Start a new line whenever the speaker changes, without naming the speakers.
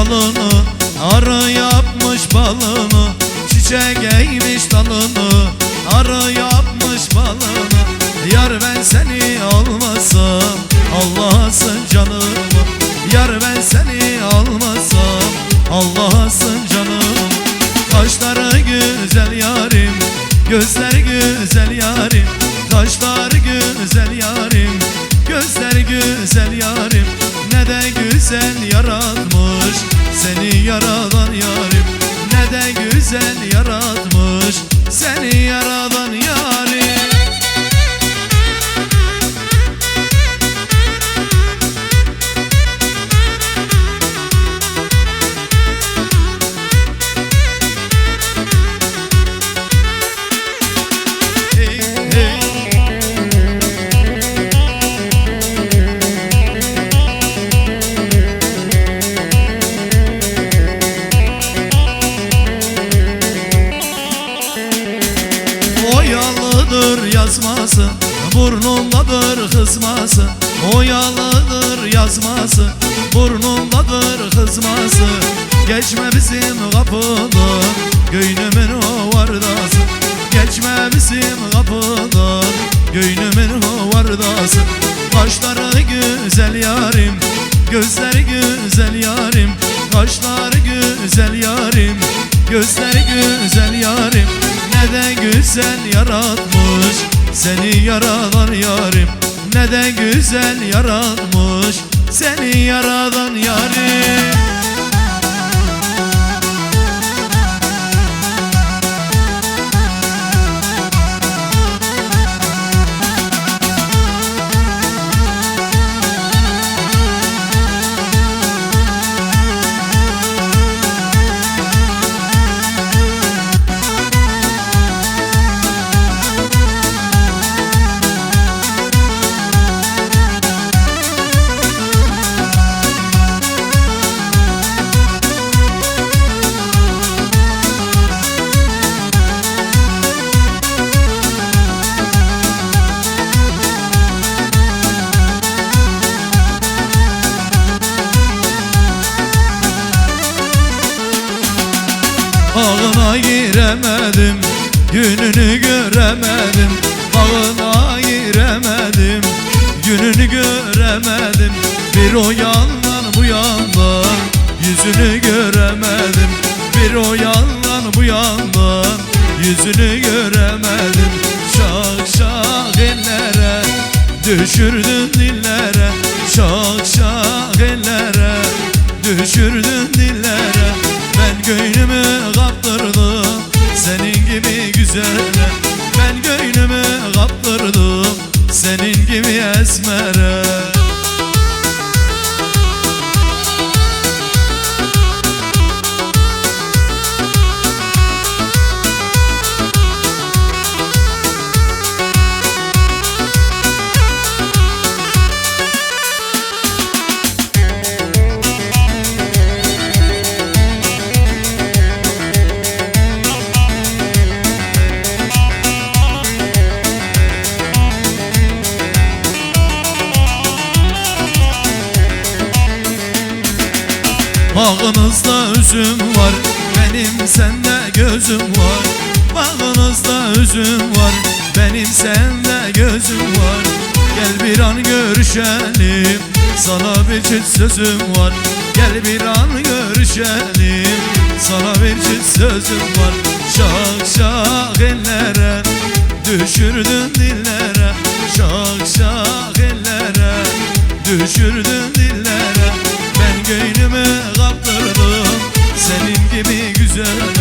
dalını Arı yapmış balını Çiçek eğmiş dalını Arı yapmış balını. Yar ben seni almasam Allah'sın canımı Yar ben seni almasam Allah'sın canım. Kaşları güzel yarim Gözler güzel yarim. Kaşlar güzel yarim Gözler güzel yarim. Ne de güzel yaratmış Seni yaradan yarim. Ne de güzel yaratmış Oyalıdır yazması Burnundadır kızması. Oyalıdır yazması Burnundadır kızması. Geçme bizim kapıdan Göynümün hovardası Geçme bizim kapıdan Göynümün hovardası Kaşları güzel yarim Gözler güzel yarim. Kaşlar güzel yarim Gözler güzel yarim güzel yaratmış. Seni yaradan yarim Ne de güzel yaratmış. Seni yaradan yarim giremedim Gününü göremedim Ağına giremedim Gününü göremedim. Bir o yandan bu yandan Yüzünü göremedim. Bir o yandan bu yandan Yüzünü göremedim. Şak şak ellere Düşürdün dillere Şak şak ellere Düşürdün dillere. Ben göynümü kaptırdım Senin gibi güzele Ben göynümü kaptırdım. Senin gibi esmere Bağınızda üzüm var Benim sende gözüm var. Bağınızda üzüm var Benim sende gözüm var. Gel bir an görüşelim Sana bir çift sözüm var. Gel bir an görüşelim Sana bir çift sözüm var. Şak şak ellere Düşürdün dillere. Şak şak ellere Düşürdün dillere. Ben Senin gibi